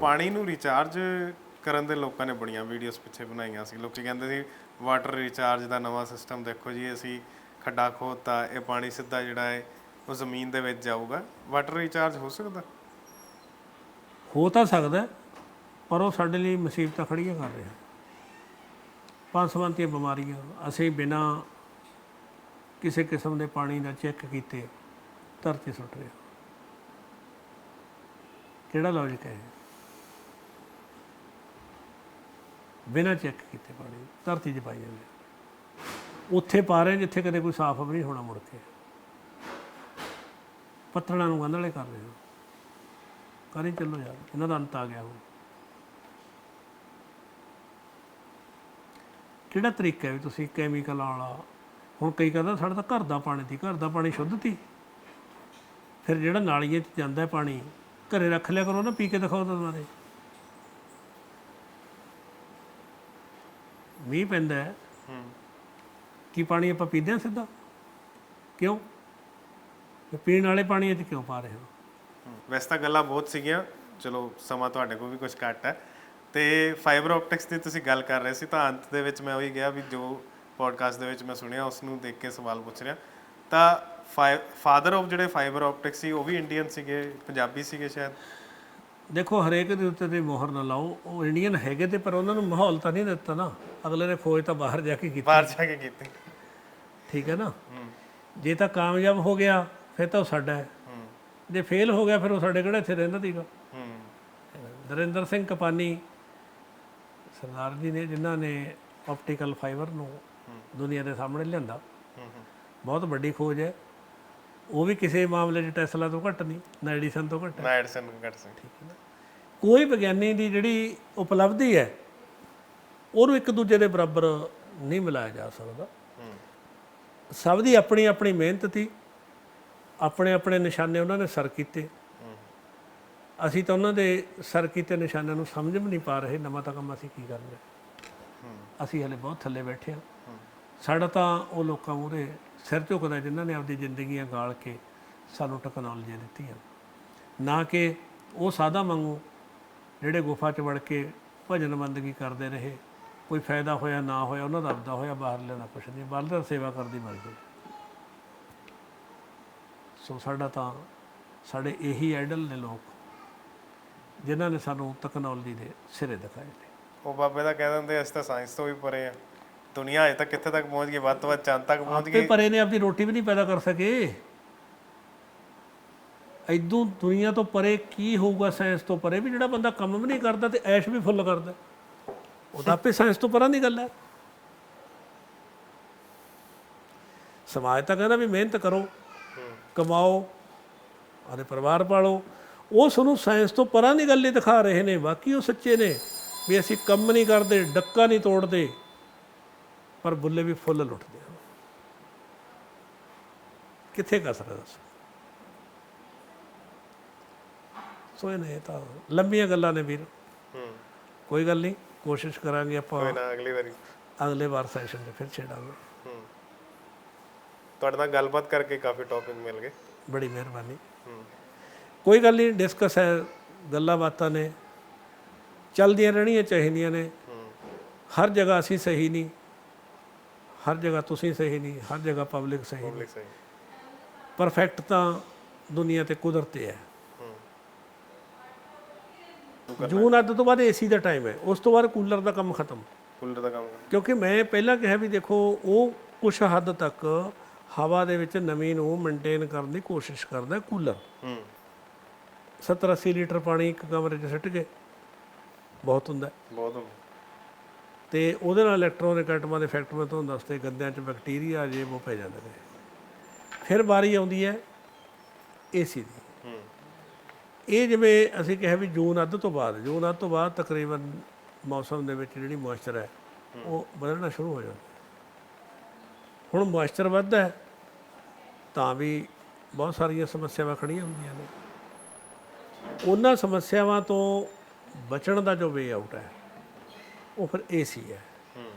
ਪਾਣੀ ਨੂੰ ਰੀਚਾਰਜ ਕਰਨ ਦੇ ਲੋਕਾਂ ਨੇ ਬੜੀਆਂ ਵੀਡੀਓਜ਼ ਪਿੱਛੇ ਬਣਾਈਆਂ ਸੀ। ਲੋਕੀ ਕਹਿੰਦੇ ਸੀ ਵਾਟਰ ਰੀਚਾਰਜ ਦਾ ਨਵਾਂ ਸਿਸਟਮ ਦੇਖੋ ਜੀ, ਅਸੀਂ ਖੱਡਾ ਖੋਦਤਾ ਇਹ ਪਾਣੀ ਸਿੱਧਾ ਜਿਹੜਾ ਹੈ, ਉਹ ਜ਼ਮੀਨ ਦੇ ਵਿੱਚ ਜਾਊਗਾ। ਵਾਟਰ ਰੀਚਾਰਜ ਹੋ ਸਕਦਾ? ਹੋ ਤਾਂ ਸਕਦਾ ਪਰ ਉਹ ਸਾਡੇ ਲਈ ਮੁਸੀਬਤਾਂ ਖੜੀਆਂ ਕਰ ਰਿਹਾ। ਪੰਸਵੰਤੀਆਂ ਬਿਮਾਰੀਆਂ, ਅਸੀਂ ਬਿਨਾ ਕਿਸੇ ਕਿਸਮ ਦੇ ਪਾਣੀ ਦਾ ਚੈੱਕ ਕੀਤੇ, ਧਰਤੀ ਸੁੱਟ ਰਹੇ। ਹਾਂ। ਕਿਹੜਾ ਲੌਜੀਕ ਹੈ ਇਹ? ਬਿਨਾਂ ਚੈੱਕ ਕੀਤੇ ਪਾਣੀ, ਧਰਤੀ 'ਚ ਪਾਈ ਜਾਂਦੇ ਉੱਥੇ ਪਾ ਰਹੇ ਜਿੱਥੇ ਕਦੇ ਕੋਈ ਸਾਫ਼ ਵੀ ਨਹੀਂ ਹੋਣਾ ਮੁੜ ਕੇ। ਪੱਥਰਾਂ ਨੂੰ ਗੰਧਲੇ ਕਰ ਰਹੇ ਹੋ। ਕਰੀ ਚੱਲੋ ਯਾਰ, ਇਹਨਾਂ ਦਾ ਅੰਤ ਆ ਗਿਆ ਹੁਣ। ਕਿਹੜਾ ਤਰੀਕਾ ਵੀ ਤੁਸੀਂ ਕੈਮੀਕਲ ਵਾਲਾ? ਹੁਣ ਕਈ ਕਹਿੰਦਾ ਸਾਡਾ ਤਾਂ ਘਰ ਦਾ ਪਾਣੀ ਸੀ, ਘਰ ਦਾ ਪਾਣੀ ਸ਼ੁੱਧ ਸੀ। ਫਿਰ ਜਿਹੜਾ ਨਾਲੀਆਂ 'ਚ ਜਾਂਦਾ ਪਾਣੀ, ਘਰੇ ਰੱਖ ਲਿਆ ਕਰੋ ਨਾ, ਪੀ ਕੇ ਦਿਖਾਓ ਤਾਂ ਦੁਬਾਰੇ ਮੀਂਹ ਪੈਂਦਾ ਹੈ। ਕੀ ਪਾਣੀ ਆਪਾਂ ਪੀਂਦੇ ਹਾਂ ਸਿੱਧਾ? ਕਿਉਂ? ਤੇ ਪੀਣ ਵਾਲੇ ਪਾਣੀ 'ਚ ਕਿਉਂ ਪਾ ਰਹੇ ਹੋ? ਵੈਸੇ ਤਾਂ ਗੱਲਾਂ ਬਹੁਤ ਸੀਗੀਆਂ। ਚਲੋ ਸਮਾਂ ਤੁਹਾਡੇ ਕੋਲ ਵੀ ਕੁਝ ਘੱਟ ਹੈ। ਤੇ ਫਾਈਬਰ ਆਪਟਿਕਸ ਦੀ ਤੁਸੀਂ ਗੱਲ ਕਰ ਰਹੇ ਸੀ ਤਾਂ ਅੰਤ ਦੇ ਵਿੱਚ ਮੈਂ ਉਹੀ ਗਿਆ ਵੀ ਜੋ ਪੋਡਕਾਸਟ ਦੇ ਵਿੱਚ ਮੈਂ ਸੁਣਿਆ ਉਸ ਨੂੰ ਦੇਖ ਕੇ ਸਵਾਲ ਪੁੱਛ ਰਿਹਾ। ਤਾਂ ਫਾਦਰ ਆਫ ਜਿਹੜੇ ਫਾਈਬਰ ਆਪਟਿਕਸ ਸੀ ਉਹ ਵੀ ਇੰਡੀਅਨ ਸੀਗੇ ਪੰਜਾਬੀ ਸੀਗੇ ਸ਼ਾਇਦ? ਦੇਖੋ ਹਰੇਕ ਦੇ ਉੱਤੇ ਤੇ ਮੋਹਰ ਨਾ ਲਾਓ। ਉਹ ਇੰਡੀਅਨ ਹੈਗੇ ਤੇ ਪਰ ਉਹਨਾਂ ਨੂੰ ਮਾਹੌਲ ਤਾਂ ਨਹੀਂ ਦਿੱਤਾ ਨਾ। ਅਗਲੇ ਨੇ ਖੋਜ ਤਾਂ ਬਾਹਰ ਜਾ ਕੇ ਕੀਤੀ। ਬਾਹਰ ਜਾ ਕੇ ਕੀਤੀ। ਠੀਕ ਹੈ ਨਾ? ਜੇ ਤਾਂ ਕਾਮਯਾਬ ਹੋ ਗਿਆ ਫਿਰ ਤਾਂ ਉਹ ਸਾਡਾ ਹੈ। ਜੇ ਫੇਲ ਹੋ ਗਿਆ ਫਿਰ ਉਹ ਸਾਡੇ ਕਿਹੜਾ ਇੱਥੇ ਰਹਿੰਦਾ ਸੀਗਾ? ਹੂੰ। ਨਰਿੰਦਰ ਸਿੰਘ ਕਪਾਨੀ ਸਰਦਾਰ ਜੀ ਨੇ ਜਿਨ੍ਹਾਂ ਨੇ ਆਪਟੀਕਲ ਫਾਈਬਰ ਨੂੰ ਦੁਨੀਆ ਦੇ ਸਾਹਮਣੇ ਲਿਆਂਦਾ। ਬਹੁਤ ਵੱਡੀ ਖੋਜ ਹੈ। ਉਹ ਵੀ ਕਿਸੇ ਮਾਮਲੇ 'ਚ ਟੈਸਲਾ ਤੋਂ ਘੱਟ ਨਹੀਂ ਨਾ ਐਡੀਸਨ ਤੋਂ ਘੱਟ ਹੈ। ਨਾ ਐਡਸਨ ਕੱਟ ਸੀ। ਕੋਈ ਵਿਗਿਆਨੀ ਦੀ ਜਿਹੜੀ ਉਪਲਬਧੀ ਹੈ ਉਹਨੂੰ ਇੱਕ ਦੂਜੇ ਦੇ ਬਰਾਬਰ ਨਹੀਂ ਮਿਲਾਇਆ ਜਾ ਸਕਦਾ। ਹੂੰ। ਸਭ ਦੀ ਆਪਣੀ ਆਪਣੀ ਮਿਹਨਤ ਸੀ ਆਪਣੇ ਆਪਣੇ ਨਿਸ਼ਾਨੇ ਉਹਨਾਂ ਨੇ ਸਰ ਕੀਤੇ। ਹੂੰ। ਅਸੀਂ ਤਾਂ ਉਹਨਾਂ ਦੇ ਸਰ ਕੀਤੇ ਨਿਸ਼ਾਨਿਆਂ ਨੂੰ ਸਮਝ ਵੀ ਨਹੀਂ ਪਾ ਰਹੇ ਨਵਾਂ ਤਾਂ ਕੰਮ ਅਸੀਂ ਕੀ ਕਰਨਾ। ਹੂੰ। ਅਸੀਂ ਹਲੇ ਬਹੁਤ ਥੱਲੇ ਬੈਠੇ ਹਾਂ। ਹੂੰ। ਸਾਡਾ ਤਾਂ ਉਹ ਲੋਕਾਂ ਮੂਹਰੇ ਸਿਰ ਝੁਕਦਾ ਜਿਨ੍ਹਾਂ ਨੇ ਆਪਦੀ ਜ਼ਿੰਦਗੀਆਂ ਗਾਲ ਕੇ ਸਾਨੂੰ ਟੈਕਨੋਲੋਜੀਆਂ ਦਿੱਤੀਆਂ। ਨਾ ਕਿ ਉਹ ਸਾਦਾ ਵਾਂਗੂ ਜਿਹੜੇ ਗੁਫਾ 'ਚ ਵੜ ਕੇ ਭਜਨ ਬੰਦਗੀ ਕਰਦੇ ਰਹੇ, ਕੋਈ ਫਾਇਦਾ ਹੋਇਆ, ਨਾ ਹੋਇਆ, ਉਹਨਾਂ ਦਾ ਆਪਦਾ ਹੋਇਆ ਬਾਹਰ ਲੈਣਾ ਕੁਛ ਨਹੀਂ ਬਾਹਰ ਦਾ ਸੇਵਾ ਕਰਦੀ ਮਰ ਗਏ ਸੋ ਸਾਡਾ ਤਾਂ, ਸਾਡੇ ਇਹੀ ਆਈਡਲ ਨੇ ਲੋਕ, ਜਿਨ੍ਹਾਂ ਨੇ ਸਾਨੂੰ ਟੈਕਨੋਲੋਜੀ ਦੇ ਸਿਰੇ ਦਿਖਾਏ ਨੇ। ਉਹ ਬਾਬੇ ਦਾ ਕਹਿ ਦਿੰਦੇ, ਅਸੀਂ ਤਾਂ ਸਾਇੰਸ ਤੋਂ ਵੀ ਪਰੇ ਆ। ਦੁਨੀਆ ਅਜੇ ਤੱਕ ਕਿੱਥੇ ਤੱਕ ਪਹੁੰਚ ਗਈ ਤੋਂ ਵੱਧ ਚੰਦ ਤੱਕ ਪਹੁੰਚ ਆਪੇ ਗਈ। ਪਰੇ ਨੇ ਆਪਣੀ ਰੋਟੀ ਵੀ ਨਹੀਂ ਪੈਦਾ ਕਰ ਸਕੇ। ਐਦੋਂ ਦੁਨੀਆ ਤੋਂ ਪਰੇ ਕੀ ਹੋਊਗਾ ਸਾਇੰਸ ਤੋਂ ਪਰੇ ਵੀ ਜਿਹੜਾ ਬੰਦਾ ਕੰਮ ਵੀ ਨਹੀਂ ਕਰਦਾ ਤੇ ਐਸ਼ ਵੀ ਫੁੱਲ ਕਰਦਾ। ਉਹ ਤਾਂ ਆਪੇ ਸਾਇੰਸ ਤੋਂ ਪਰਾਂ ਦੀ ਗੱਲ ਹੈ। ਸਮਾਜ ਤਾਂ ਕਹਿੰਦਾ ਵੀ ਮਿਹਨਤ ਕਰੋ ਕਮਾਓ ਆਪਣੇ ਪਰਿਵਾਰ ਪਾਲੋ। ਉਹ ਸਾਨੂੰ ਸਾਇੰਸ ਤੋਂ ਪਰਾਂ ਦੀ ਗੱਲ ਹੀ ਦਿਖਾ ਰਹੇ ਨੇ ਬਾਕੀ ਉਹ ਸੱਚੇ ਨੇ ਵੀ ਅਸੀਂ ਕੰਮ ਨਹੀਂ ਕਰਦੇ ਡੱਕਾ ਨਹੀਂ ਤੋੜਦੇ। ਪਰ ਬੁੱਲੇ ਵੀ ਫੁੱਲ ਲੁੱਟਦੇ ਆ ਕਿੱਥੇ ਕਸਰ ਦੱਸੋ? ਸੋ ਇਹ ਨੇ ਤਾਂ ਲੰਬੀਆਂ ਗੱਲਾਂ ਨੇ ਵੀਰ। ਹੂੰ। ਕੋਈ ਗੱਲ ਨਹੀਂ ਕੋਸ਼ਿਸ਼ ਕਰਾਂਗੇ ਆਪਾਂ। ਕੋਈ ਨਾ ਅਗਲੀ ਵਾਰੀ। ਅਗਲੇ ਵਾਰ ਸੈਸ਼ਨ 'ਚ ਫਿਰ ਛੇੜਾਂਗੇ। ਹੂੰ। ਤੁਹਾਡੇ ਨਾਲ ਗੱਲਬਾਤ ਕਰਕੇ ਕਾਫੀ ਟੌਪਿਕ ਮਿਲ ਗਏ। ਬੜੀ ਮਿਹਰਬਾਨੀ। ਹੂੰ। ਕੋਈ ਗੱਲ ਨਹੀਂ ਡਿਸਕਸ ਹੈ ਗੱਲਾਂ ਬਾਤਾਂ ਨੇ। ਚੱਲਦੀਆਂ ਰਹਿਣੀਆਂ ਚਾਹੀਦੀਆਂ ਨੇ। ਹਰ ਜਗ੍ਹਾ ਅਸੀਂ ਸਹੀ ਨਹੀਂ। ਹਰ ਜਗ੍ਹਾ ਤੁਸੀਂ ਸਹੀ ਨਹੀਂ ਹਰ ਜਗ੍ਹਾ ਪਬਲਿਕ ਸਹੀ ਨਹੀਂ। ਸਹੀ। ਪਰਫੈਕਟ ਤਾਂ ਦੁਨੀਆ ਤੇ ਕੁਦਰਤੀ ਹੈ। ਜੂਨ ਅੱਧ ਤੋਂ ਬਾਅਦ ਏਸੀ ਦਾ ਟਾਈਮ ਹੈ। ਉਸ ਤੋਂ ਬਾਅਦ ਕੂਲਰ ਦਾ ਕੰਮ ਖਤਮ। ਕੂਲਰ ਦਾ ਕੰਮ ਕਿਉਂਕਿ ਮੈਂ ਪਹਿਲਾਂ ਕਿਹਾ ਵੀ ਦੇਖੋ ਉਹ ਕੁਝ ਹੱਦ ਤੱਕ ਹਵਾ ਦੇ ਵਿੱਚ ਨਮੀ ਨੂੰ ਮੇਨਟੇਨ ਕਰਨ ਦੀ ਕੋਸ਼ਿਸ਼ ਕਰਦਾ ਕੂਲਰ ਹੂੰ। 70 80 ਲੀਟਰ ਪਾਣੀ ਇੱਕ ਕਮਰੇ 'ਚ ਸਿੱਟ ਕੇ ਬਹੁਤ ਹੁੰਦਾ। ਬਹੁਤ ਹੁੰਦਾ। ਤੇ ਉਹਦੇ ਨਾਲ ਇਲੈਕਟ੍ਰੋਨਿਕ ਐਟਮਾਂ ਦੇ ਇਫੈਕਟ ਮੈਂ ਤੁਹਾਨੂੰ ਦੱਸਦੇ ਗੰਦਿਆਂ 'ਚ ਬੈਕਟੀਰੀਆ ਜੇ ਉਹ ਪੈ ਜਾਂਦੇ ਨੇ। ਫਿਰ ਵਾਰੀ ਆਉਂਦੀ ਹੈ ਏਸੀ ਦੀ। ਇਹ ਜਿਵੇਂ ਅਸੀਂ ਕਿਹਾ ਵੀ ਜੂਨ ਅੱਧ ਤੋਂ ਬਾਅਦ ਜੂਨ ਅੱਧ ਤੋਂ ਬਾਅਦ ਤਕਰੀਬਨ ਮੌਸਮ ਦੇ ਵਿੱਚ ਜਿਹੜੀ ਮੋਇਸਚਰ ਹੈ ਉਹ ਬਦਲਣਾ ਸ਼ੁਰੂ ਹੋ ਜਾਂਦਾ ਹੁਣ ਮੋਇਸਚਰ ਵੱਧਦਾ ਹੈ ਤਾਂ ਵੀ ਬਹੁਤ ਸਾਰੀਆਂ ਸਮੱਸਿਆਵਾਂ ਖੜੀਆਂ ਹੁੰਦੀਆਂ ਨੇ। ਉਹਨਾਂ ਸਮੱਸਿਆਵਾਂ ਤੋਂ ਬਚਣ ਦਾ ਜੋ ਵੇ ਆਊਟ ਹੈ ਉਹ ਫਿਰ ਏਸੀ ਹੈ। ਹੂੰ।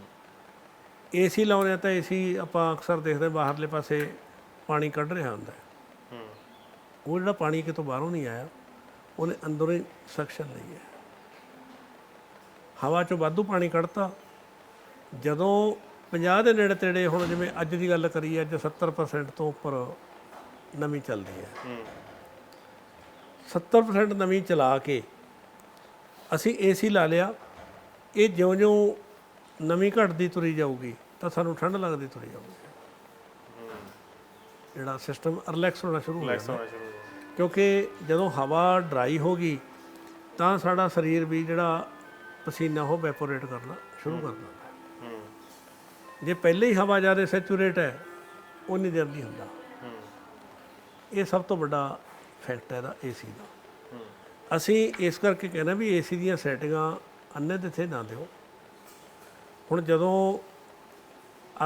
ਏਸੀ ਲਾਉਣੇ ਆ ਤਾਂ ਏਸੀ ਆਪਾਂ ਅਕਸਰ ਦੇਖਦੇ ਬਾਹਰਲੇ ਪਾਸੇ ਪਾਣੀ ਕੱਢ ਰਿਹਾ ਹੁੰਦਾ ਹੈ। ਉਹ ਜਿਹੜਾ ਪਾਣੀ ਕਿਤੋਂ ਬਾਹਰੋਂ ਨਹੀਂ ਆਇਆ ਉਹਨੇ ਅੰਦਰੋਂ ਹੀ ਸਕਸ਼ਨ ਲਈ ਹੈ। ਹਵਾ ਚੋਂ ਵਾਧੂ ਪਾਣੀ ਕੱਢਤਾ। ਜਦੋਂ 50 ਦੇ ਨੇੜੇ ਤੇੜੇ ਹੁਣ ਜਿਵੇਂ ਅੱਜ ਦੀ ਗੱਲ ਕਰੀਏ ਅੱਜ 70% ਤੋਂ ਉੱਪਰ ਨਮੀ ਚੱਲਦੀ ਹੈ। ਹੂੰ। 70% ਨਮੀ ਚਲਾ ਕੇ ਅਸੀਂ ਏਸੀ ਲਾ ਲਿਆ। ਇਹ ਜਿਉਂ-ਜਿਉਂ ਨਮੀ ਘਟਦੀ ਤੁਰੀ ਜਾਊਗੀ ਤਾਂ ਸਾਨੂੰ ਠੰਡ ਲੱਗਦੀ ਤੁਰੀ ਜਾਊਗੀ। ਜਿਹੜਾ ਸਿਸਟਮ ਰਿਲੈਕਸ ਹੋਣਾ ਸ਼ੁਰੂ ਹੋ ਰਿਲੈਕਸ ਜਾਂਦਾ ਹੋਣਾ ਸ਼ੁਰੂ ਹੋ ਗਿਆ। ਕਿਉਂਕਿ ਜਦੋਂ ਹਵਾ ਡਰਾਈ ਹੋ ਗਈ ਤਾਂ ਸਾਡਾ ਸਰੀਰ ਵੀ ਜਿਹੜਾ ਪਸੀਨਾ ਉਹ ਵੈਪੋਰੇਟ ਕਰਨਾ ਸ਼ੁਰੂ ਕਰ ਦਿੰਦਾ। ਹੂੰ ਜੇ ਪਹਿਲੇ ਹੀ ਹਵਾ ਜ਼ਿਆਦਾ ਸੈਚੂਰੇਟ ਹੈ ਉਨੀ ਦੇਰ ਨਹੀਂ ਹੁੰਦਾ। ਹੂੰ ਇਹ ਸਭ ਤੋਂ ਵੱਡਾ ਫੈਕਟ ਹੈ ਦਾ ਏਸੀ ਦਾ। ਹੂੰ। ਅਸੀਂ ਇਸ ਕਰਕੇ ਕਹਿੰਦਾ ਵੀ ਏਸੀ ਦੀਆਂ ਸੈਟਿੰਗਾਂ ਅੰਨੇ ਤਿੱਥੇ ਨਾ ਦਿਓ। ਹੁਣ ਜਦੋਂ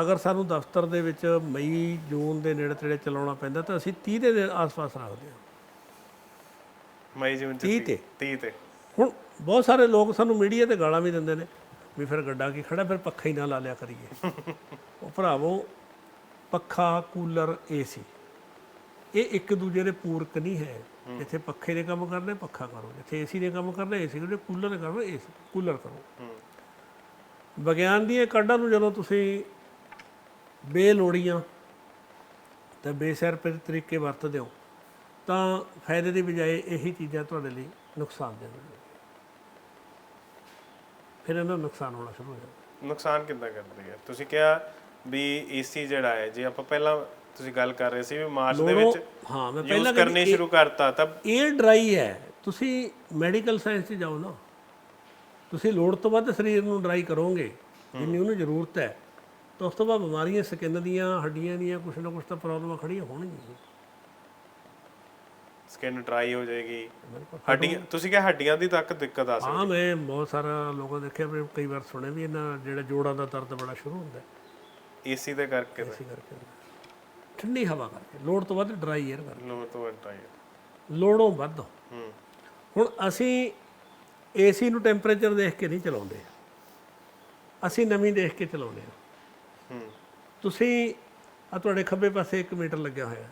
ਅਗਰ ਸਾਨੂੰ ਦਫ਼ਤਰ ਦੇ ਵਿੱਚ ਮਈ ਜੂਨ ਦੇ ਨੇੜੇ ਤੇੜੇ ਚਲਾਉਣਾ ਪੈਂਦਾ ਤਾਂ ਅਸੀਂ 30 ਦੇ ਆਸ-ਪਾਸ ਰੱਖਦੇ ਹਾਂ। ਮਈ ਜੂਨ ਚ 30 ਤੇ। 30 ਤੇ। ਹੁਣ ਬਹੁਤ ਸਾਰੇ ਲੋਕ ਸਾਨੂੰ ਮੀਡੀਆ ਤੇ ਗਾਲਾਂ ਵੀ ਦਿੰਦੇ ਨੇ ਵੀ ਫਿਰ ਗੱਡਾ ਕੀ ਖੜਾ ਫਿਰ ਪੱਖਾ ਹੀ ਨਾ ਲਾ ਲਿਆ ਕਰੀਏ। ਉਹ ਭਰਾਵੋ ਪੱਖਾ ਕੂਲਰ ਏਸੀ। ਇਹ ਇੱਕ ਦੂਜੇ ਦੇ ਪੂਰਕ ਨਹੀਂ ਹੈ। ਜਿੱਥੇ ਪੱਖੇ ਦੇ ਕੰਮ ਕਰਨੇ, ਪੱਖਾ ਕਰੋ। ਜਿੱਥੇ ਏਸੀ ਦੇ ਕੰਮ ਕਰਨੇ, ਏਸੀ ਕਰੋ ਕੂਲਰ ਦੇ ਕਰੋ, ਏਸੀ, ਕੂਲਰ ਕਰੋ। ਵਿਗਿਆਨ ਦੀਆਂ ਕਾਢਾਂ ਨੂੰ ਜਦੋਂ ਤੁਸੀਂ ਬੇਲੋੜੀਆਂ ਤੇ ਬੇਸਰ ਪਰ ਤਰੀਕੇ ਵਰਤਦੇ ਹੋ, ਤਾਂ ਫਾਇਦੇ ਦੀ ਬਜਾਏ ਇਹੀ ਚੀਜ਼ਾਂ ਤੁਹਾਡੇ ਲਈ ਨੁਕਸਾਨ ਦੇਣਗੀਆਂ ਫਿਰ ਇਹਨਾਂ ਨੂੰ ਨੁਕਸਾਨ ਹੋਣਾ ਸ਼ੁਰੂ ਹੋ ਜਾਂਦਾ। ਨੁਕਸਾਨ ਕਿੰਨਾ ਕਰਦੀ ਹੈ ਤੁਸੀਂ ਕਿਹਾ ਵੀ ਏਸੀ ਜਿਹੜਾ ਹੈ, ਜੇ ਆਪਾਂ ਪਹਿਲਾਂ ਤੁਸੀਂ ਗੱਲ ਕਰ ਰਹੇ ਸੀ ਵੀ ਮਾਰਚ ਦੇ ਵਿੱਚ ਹਾਂ ਮੈਂ ਪਹਿਲਾਂ ਕਰਨੇ ਸ਼ੁਰੂ ਕਰਤਾ ਤਾਂ ਇਹ ਡਰਾਈ ਹੈ। ਤੁਸੀਂ ਮੈਡੀਕਲ ਸਾਇੰਸ 'ਚ ਜਾਓ ਨਾ। ਤੁਸੀਂ ਲੋੜ ਤੋਂ ਵੱਧ ਸਰੀਰ ਨੂੰ ਡਰਾਈ ਕਰੋਗੇ ਜਿੰਨੀ ਉਹਨੂੰ ਜ਼ਰੂਰਤ ਹੈ। ਤਾਂ ਉਸ ਤੋਂ ਬਾਅਦ ਬਿਮਾਰੀਆਂ ਸਕਿਨ ਦੀਆਂ ਹੱਡੀਆਂ ਦੀਆਂ ਕੁਛ ਨਾ ਕੁਛ ਤਾਂ ਪ੍ਰੋਬਲਮਾਂ ਖੜੀਆਂ ਹੋਣਗੀਆਂ। ਸਕਿਨ ਡਰਾਈ ਹੋ ਜਾਏਗੀ। ਹੱਡੀਆਂ ਤੁਸੀਂ ਕਿਹਾ ਹੱਡੀਆਂ ਦੀ ਤੱਕ ਦਿੱਕਤ ਆ ਸਕਦੀ। ਹਾਂ ਮੈਂ ਬਹੁਤ ਸਾਰਾ ਲੋਕਾਂ ਦੇਖਿਆ ਵੀ ਕਈ ਵਾਰ ਸੁਣਿਆ ਵੀ ਇਹਨਾਂ ਜਿਹੜਾ ਜੋੜਾਂ ਦਾ ਦਰਦ ਬੜਾ ਸ਼ੁਰੂ ਹੁੰਦਾ। ਏਸੀ ਦੇ ਕਰਕੇ ਇਸੇ ਕਰਕੇ ਠੰਡੀ ਹਵਾ ਕਰਕੇ ਲੋੜ ਤੋਂ ਵੱਧ ਡਰਾਈ 에ਅਰ ਕਰਕੇ। ਲੋ ਤੋਂ ਡਰਾਈ ਲੋੜੋਂ ਵੱਧ। ਹੂੰ। ਹੁਣ ਅਸੀਂ ਏਸੀ ਨੂੰ ਟੈਂਪਰੇਚਰ ਦੇਖ ਕੇ ਨਹੀਂ ਚਲਾਉਂਦੇ। ਅਸੀਂ ਨਮੀ ਦੇਖ ਕੇ ਚਲਾਉਂਦੇ ਹਾਂ। ਹੂੰ। ਤੁਸੀਂ ਆ ਤੁਹਾਡੇ ਖੱਬੇ ਪਾਸੇ 1 ਮੀਟਰ ਲੱਗਿਆ ਹੋਇਆ।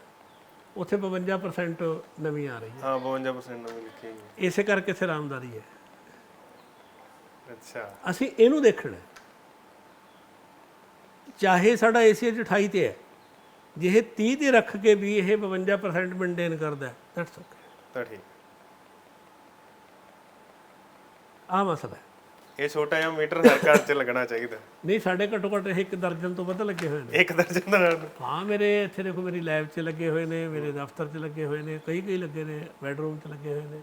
ਉੱਥੇ 52% ਨਮੀ ਆ ਰਹੀ ਹੈ। ਹਾਂ 52% ਨਵੀਂ ਲਿਖੀ ਹੈ। ਇਸੇ ਕਰਕੇ ਸਿਰ ਆਮਦਾਰੀ ਹੈ। ਅੱਛਾ। ਅਸੀਂ ਇਹਨੂੰ ਦੇਖਣਾ। ਚਾਹੇ ਸਾਡਾ ਏਸੀ ਅੱਜ 28 ਤੇ ਹੈ। ਜੇ ਇਹ 30 ਤੇ ਰੱਖ ਕੇ ਵੀ ਇਹ 52% ਮੇਨਟੇਨ ਕਰਦਾ ਦੈਟਸ ਓਕੇ ਤਾਂ ਠੀਕ। ਆ ਮਸਲਾ ਇਹ ਛੋਟਾ ਜਿਹਾ ਮੀਟਰ ਹਰ ਘਰ 'ਚ ਲੱਗਣਾ ਚਾਹੀਦਾ। ਨਹੀਂ ਸਾਡੇ ਘੱਟੋ ਘੱਟ ਇੱਕ ਦਰਜਨ ਤੋਂ ਵੱਧ ਲੱਗੇ ਹੋਏ ਨੇ। ਇੱਕ ਦਰਜਨ ਦਾ ਹਾਂ ਮੇਰੇ ਇੱਥੇ ਦੇਖੋ ਮੇਰੀ ਲੈਬ 'ਚ ਲੱਗੇ ਹੋਏ ਨੇ ਮੇਰੇ ਦਫ਼ਤਰ 'ਚ ਲੱਗੇ ਹੋਏ ਨੇ ਕਈ ਕਈ ਲੱਗੇ ਨੇ ਬੈਡਰੂਮ 'ਚ ਲੱਗੇ ਹੋਏ ਨੇ।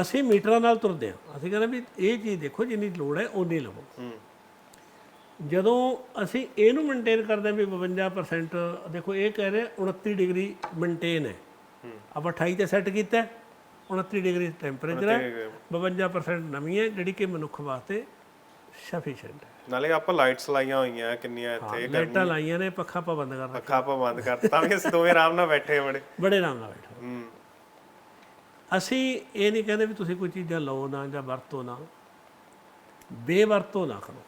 ਅਸੀਂ ਮੀਟਰਾਂ ਨਾਲ ਤੁਰਦੇ ਹਾਂ। ਅਸੀਂ ਕਹਿੰਦੇ ਵੀ ਇਹ ਚੀਜ਼ ਦੇਖੋ ਜਿੰਨੀ ਲੋੜ ਹੈ ਓਨੀ ਲਵੋ। ਹੂੰ। ਜਦੋਂ ਅਸੀਂ ਇਹਨੂੰ ਮੇਨਟੇਨ ਕਰਦੇ ਹਾਂ ਵੀ 52% ਦੇਖੋ ਇਹ ਕਹਿ ਰਹੇ 29 ਡਿਗਰੀ ਮੇਨਟੇਨ ਹੈ। ਆਪਾਂ 28 ਤੇ ਸੈੱਟ ਕੀਤਾ ਹੈ, 29 ਡਿਗਰੀ ਟੈਂਪਰੇਚਰ ਹੈ। ਤੇ 52% ਨਮੀ ਹੈ ਜਿਹੜੀ ਕਿ ਮਨੁੱਖ ਵਾਸਤੇ ਸਫੀਸ਼ੀਐਂਟ ਹੈ। ਨਾਲੇ ਆਪਾਂ ਲਾਈਟਸ ਲਾਈਆਂ ਹੋਈਆਂ ਕਿੰਨੀਆਂ ਇੱਥੇ ਲਾਈਟਾਂ ਲਾਈਆਂ ਨੇ ਪੱਖਾ ਆਪਾਂ ਬੰਦ ਕਰ ਅੱਖਾਂ ਆਪਾਂ ਬੰਦ ਕਰਤਾ ਤਾਂ ਵੀ ਅਸੀਂ ਦੋਵੇਂ ਆਰਾਮ ਨਾਲ ਬੈਠੇ ਬੜੇ। ਬੜੇ ਆਰਾਮ ਨਾਲ ਬੈਠੋ ਅਸੀਂ ਇਹ ਨਹੀਂ ਕਹਿੰਦੇ ਵੀ ਤੁਸੀਂ ਕੋਈ ਚੀਜ਼ਾਂ ਲਓ ਨਾ ਜਾਂ ਵਰਤੋ ਨਾ। ਬੇਵਰਤੋਂ ਨਾ ਕਰੋ।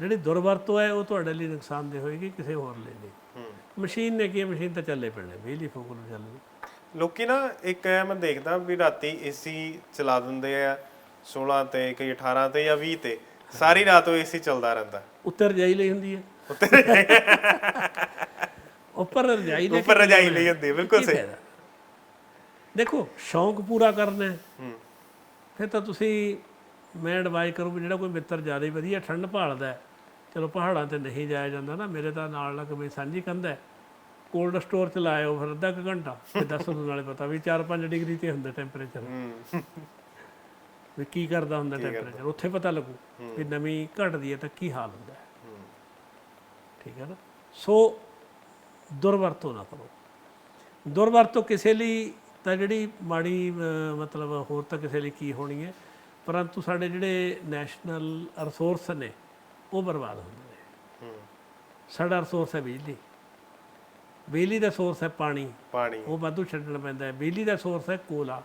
ਜਿਹੜੀ ਦੁਰਵਰਤੋਂ ਹੈ ਉਹ ਤੁਹਾਡੇ ਲਈ ਨੁਕਸਾਨਦੇ ਹੋਏਗੀ ਕਿਸੇ ਹੋਰ ਲਈ ਨਹੀਂ। ਮਸ਼ੀਨ ਨੇ ਕੀ ਮਸ਼ੀਨ ਤਾਂ ਚੱਲੇ ਪੈਣੇ ਬਿਜਲੀ ਫੂਕ ਨੂੰ ਚੱਲਣੀ। ਲੋਕੀ ਨਾ ਇੱਕ ਐ ਮੈਂ ਦੇਖਦਾ ਵੀ ਰਾਤੀ ਏਸੀ ਚਲਾ ਦਿੰਦੇ ਆ 16 ਤੇ ਕਈ 18 ਤੇ ਜਾਂ 20 ਤੇ ਸਾਰੀ ਰਾਤ ਉਹ ਏਸੀ ਚੱਲਦਾ ਰਹਿੰਦਾ। ਉੱਤਰ ਰਜਾਈ ਲਈ ਹੁੰਦੀ ਹੈ। ਉੱਪਰ ਰਜਾਈ ਲੈ ਉੱਪਰ ਰਜਾਈ ਲਈ ਹੁੰਦੀ ਹੈ, ਬਿਲਕੁਲ ਸਹੀ? ਦੇਖੋ ਸ਼ੌਂਕ ਪੂਰਾ ਕਰਨਾ ਹੈ। ਹੂੰ। ਫਿਰ ਤਾਂ ਤੁਸੀਂ ਮੈਂ ਐਡਵਾਈਸ ਕਰੂੰ ਵੀ ਜਿਹੜਾ ਕੋਈ ਮਿੱਤਰ ਜ਼ਿਆਦਾ ਹੀ ਵਧੀਆ ਠੰਡ ਭਾਲਦਾ ਹੈ, ਚਲੋ ਪਹਾੜਾਂ ਤੇ ਨਹੀਂ ਜਾਇਆ ਜਾਂਦਾ ਨਾ ਮੇਰੇ ਤਾਂ ਨਾਲ ਲੱਗ ਵੀ ਸਾਂਝੀ ਕੰਧ ਹੈ। ਕੋਲਡ ਸਟੋਰ ਚ ਲਾਇਓ ਫਿਰ ਅੱਧਾ ਕੁ ਘੰਟਾ ਤੇ ਦੱਸ ਨੂੰ ਨਾਲੇ ਪਤਾ ਵੀ 4-5 ਡਿਗਰੀ ਤੇ ਹੁੰਦਾ ਟੈਂਪਰੇਚਰ ਵੀ ਕੀ ਕਰਦਾ ਹੁੰਦਾ ਟੈਂਪਰੇਚਰ ਉੱਥੇ ਪਤਾ ਲੱਗੂ ਵੀ ਨਮੀ ਘਟਦੀ ਹੈ ਤਾਂ ਕੀ ਹਾਲ ਹੁੰਦਾ ਹੈ। ਠੀਕ ਹੈ ਨਾ? ਸੋ ਦੁਰਵਰਤੋਂ ਨਾ ਕਰੋ। ਦੁਰਵਰਤੋਂ ਕਿਸੇ ਲਈ ਤਾਂ ਜਿਹੜੀ ਮਾੜੀ ਮਤਲਬ ਹੋਰ ਤਾਂ ਕਿਸੇ ਲਈ ਕੀ ਹੋਣੀ ਹੈ? ਪਰੰਤੂ ਸਾਡੇ ਜਿਹੜੇ ਨੈਸ਼ਨਲ ਰਿਸੋਰਸ ਨੇ ਉਹ ਬਰਬਾਦ ਹੁੰਦੇ ਨੇ। ਸਾਡਾ ਰਿਸੋਰਸ ਹੈ ਬਿਜਲੀ। ਬਿਜਲੀ ਦਾ ਸੋਰਸ ਹੈ ਪਾਣੀ। ਪਾਣੀ। ਉਹ ਵਾਧੂ ਛੱਡਣਾ ਪੈਂਦਾ ਹੈ। ਬਿਜਲੀ ਦਾ ਸੋਰਸ ਹੈ ਕੋਲਾ।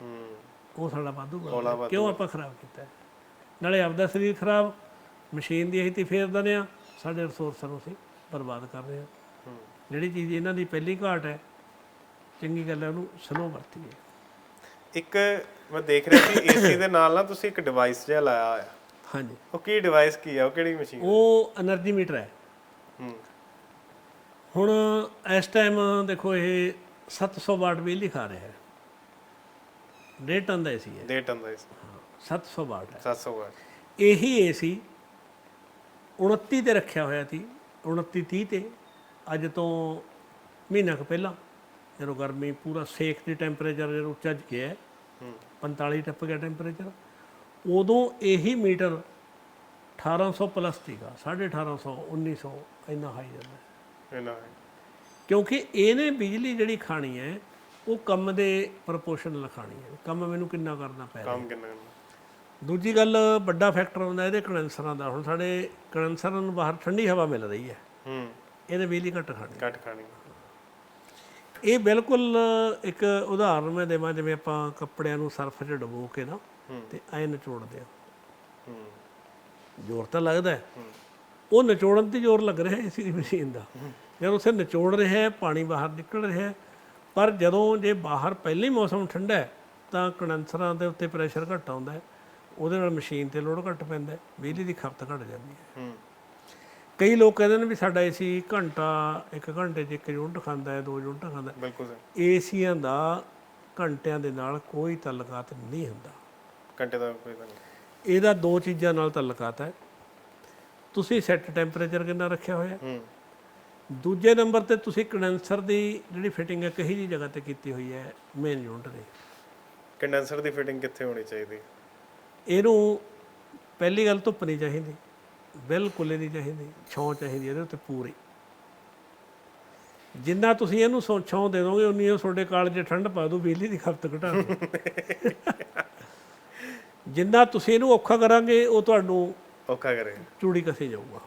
ਹੂੰ। ਉਹ ਸਾਡਾ ਵਾਧੂ। ਕਿਉਂ ਆਪਾਂ ਖਰਾਬ ਕੀਤਾ? ਨਾਲੇ ਆਪਦਾ ਸਰੀਰ ਖਰਾਬ ਮਸ਼ੀਨ ਦੀ ਅਸੀਂ ਤੇ ਫੇਰ ਦਿੰਦੇ ਆ ਸਾਡੇ ਰਿਸੋਰਸਾਂ ਨੂੰ ਅਸੀਂ ਬਰਬਾਦ ਕਰ ਰਹੇ ਹਾਂ। ਹੂੰ। ਜਿਹੜੀ ਚੀਜ਼ ਇਹਨਾਂ ਦੀ ਪਹਿਲੀ ਘਾਟ ਹੈ ਚੰਗੀ ਗੱਲ ਹੈ ਉਹਨੂੰ ਸਲੋ ਵਰਤੀਏ। ਇੱਕ ਮੈਂ ਦੇਖ ਰਿਹਾ ਸੀ ਏਸੀ ਦੇ ਨਾਲ ਨਾ ਤੁਸੀਂ ਇੱਕ ਡਿਵਾਈਸ ਜਿਹਾ ਲਾਇਆ ਹੋਇਆ। ਹਾਂਜੀ। ਉਹ ਕੀ ਡਿਵਾਈਸ ਕੀ ਆ? ਉਹ ਕਿਹੜੀ ਮਸ਼ੀਨ ਉਹ એનર્ਜੀ ਮੀਟਰ ਹੈ। ਹੁਣ ਇਸ ਟਾਈਮ ਦੇਖੋ ਇਹ 700 ਵਾਟ ਬਿਜਲੀ ਖਾ ਰਿਹਾ ਹੈ। ਡੇਢ ਟਨ ਏਸੀ ਹੈ। ਡੇਢ ਟਨ ਦਾ ਏਸੀ। 700 ਵਾਟ ਹੈ। 700 ਵਾਟ। ਇਹੀ ਏਸੀ 29 ਤੇ ਰੱਖਿਆ ਹੋਇਆ ਸੀ 29 30 ਤੇ। ਅੱਜ ਤੋਂ ਮਹੀਨਾ ਕੁ ਪਹਿਲਾਂ ਜਦੋਂ ਗਰਮੀ ਪੂਰਾ ਸੇਖ ਦੀ ਟੈਂਪਰੇਚਰ ਜਦੋਂ ਚੱਜ ਗਿਆ 45 ਟੱਪ ਗਿਆ ਟੈਂਪਰੇਚਰ ਉਦੋਂ ਇਹੀ ਮੀਟਰ 1800 ਪਲੱਸ ਸੀਗਾ 1850 1900 ਇੰਨਾ ਹਾਈ ਜਾਂਦਾ। ਹੈ ਕਿਉਂਕਿ ਇਹਨੇ ਬਿਜਲੀ ਜਿਹੜੀ ਖਾਣੀ ਹੈ ਉਹ ਕੰਮ ਦੇ ਪ੍ਰਪੋਰਸ਼ਨ ਲਿਖਾਣੀ ਹੈ। ਕੰਮ ਮੈਨੂੰ ਕਿੰਨਾ ਕਰਨਾ ਪੈ ਰਿਹਾ। ਕੰਮ ਕਿੰਨਾ ਕਰਨਾ। ਦੂਜੀ ਗੱਲ ਵੱਡਾ ਫੈਕਟਰ ਹੁੰਦਾ ਇਹਦੇ ਕੰਡੈਂਸਰਾਂ ਦਾ। ਹੁਣ ਸਾਡੇ ਕੰਡੈਂਸਰਾਂ ਨੂੰ ਬਾਹਰ ਠੰਡੀ ਹਵਾ ਮਿਲ ਰਹੀ ਹੈ। ਹੂੰ। ਇਹਨੇ ਬਿਜਲੀ ਘੱਟ ਖਾਣੀ ਘੱਟ ਖਾਣੀ ਇਹ ਬਿਲਕੁਲ ਇੱਕ ਉਦਾਹਰਨ ਮੈਂ ਦੇਵਾਂ ਜਿਵੇਂ ਆਪਾਂ ਕੱਪੜਿਆਂ ਨੂੰ ਸਰਫ 'ਚ ਡੁਬੋ ਕੇ ਨਾ। ਤੇ ਐ ਨਿਚੋੜਦੇ ਆ। ਹੂੰ। ਜ਼ੋਰ ਤਾਂ ਲੱਗਦਾ। ਉਹ ਨਿਚੋੜਨ ਤੇ ਜ਼ੋਰ ਲੱਗ ਰਿਹਾ ਇਸੇ ਮਸ਼ੀਨ ਦਾ। ਜਦੋਂ ਉਸੇ ਨਿਚੋੜ ਰਿਹਾ ਹੈ ਪਾਣੀ ਬਾਹਰ ਨਿਕਲ ਰਿਹਾ ਹੈ। ਪਰ ਜਦੋਂ ਜੇ ਬਾਹਰ ਪਹਿਲਾਂ ਹੀ ਮੌਸਮ ਠੰਡਾ ਹੈ ਤਾਂ ਕੰਡੈਂਸਰਾਂ ਦੇ ਉੱਤੇ ਪ੍ਰੈਸ਼ਰ ਘੱਟ ਆਉਂਦਾ ਹੈ। ਉਹਦੇ ਨਾਲ ਮਸ਼ੀਨ ਤੇ ਲੋਡ ਘੱਟ ਪੈਂਦਾ ਹੈ। ਬਿਜਲੀ ਦੀ ਖਪਤ ਘੱਟ ਜਾਂਦੀ ਹੈ। ਹੂੰ। ਕਈ ਲੋਕ ਕਹਿੰਦੇ ਨੇ ਵੀ ਸਾਡਾ ਏਸੀ ਘੰਟਾ ਇੱਕ ਘੰਟੇ 'ਚ ਇੱਕ ਯੂਨਿਟ ਖਾਂਦਾ ਹੈ ਦੋ ਯੂਨਿਟ ਖਾਂਦਾ ਹੈ। ਬਿਲਕੁਲ ਸਰ। ਏਸੀਆਂ ਦਾ ਘੰਟਿਆਂ ਦੇ ਨਾਲ ਕੋਈ ਤਾਲੁਕਾਤ ਨਹੀਂ ਹੁੰਦਾ। ਘੰਟੇ ਦਾ ਕੋਈ ਤਾਂ ਨਹੀਂ। ਇਹਦਾ ਦੋ ਚੀਜ਼ਾਂ ਨਾਲ ਤਾਲੁਕਾਤ ਹੈ। ਤੁਸੀਂ ਸੈੱਟ ਟੈਂਪਰੇਚਰ ਕਿੰਨਾ ਰੱਖਿਆ ਹੋਇਆ ਹੂੰ? ਦੂਜੇ ਨੰਬਰ ਤੇ ਤੁਸੀਂ ਕੰਡੈਂਸਰ ਦੀ ਜਿਹੜੀ ਫਿਟਿੰਗ ਹੈ ਕਹੀ ਜੀ ਜਗ੍ਹਾ ਤੇ ਕੀਤੀ ਹੋਈ ਹੈ ਮੇਨ ਯੂਨਿਟ ਦੇ ਕੰਡੈਂਸਰ ਦੀ ਫਿਟਿੰਗ ਕਿੱਥੇ ਹੋਣੀ ਚਾਹੀਦੀ? ਇਹਨੂੰ ਪਹਿਲੀ ਗੱਲ ਧੁੱਪ ਨਹੀਂ ਚਾਹੀਦੀ। ਬਿਲਕੁਲ ਨਹੀਂ ਚਾਹੀਦੀ ਛਾਂ ਚਾਹੀਦੀ ਇਹਦੇ ਉੱਤੇ ਪੂਰੀ। ਜਿੰਨਾ ਤੁਸੀਂ ਇਹਨੂੰ ਛਾਂ ਦੇ ਦੋਗੇ ਉਨੀ ਉਹ ਤੁਹਾਡੇ ਕਾਲਜ ਠੰਡ ਪਾ ਦੂ ਬਿਜਲੀ ਦੀ ਖਪਤ ਘਟਾ ਦੂ। ਜਿੰਨਾ ਤੁਸੀਂ ਇਹਨੂੰ ਔਖਾ ਕਰਾਂਗੇ ਉਹ ਤੁਹਾਨੂੰ ਔਖਾ ਕਰੇ। ਚੂੜੀ ਕਸੇ ਜਾਊਗਾ।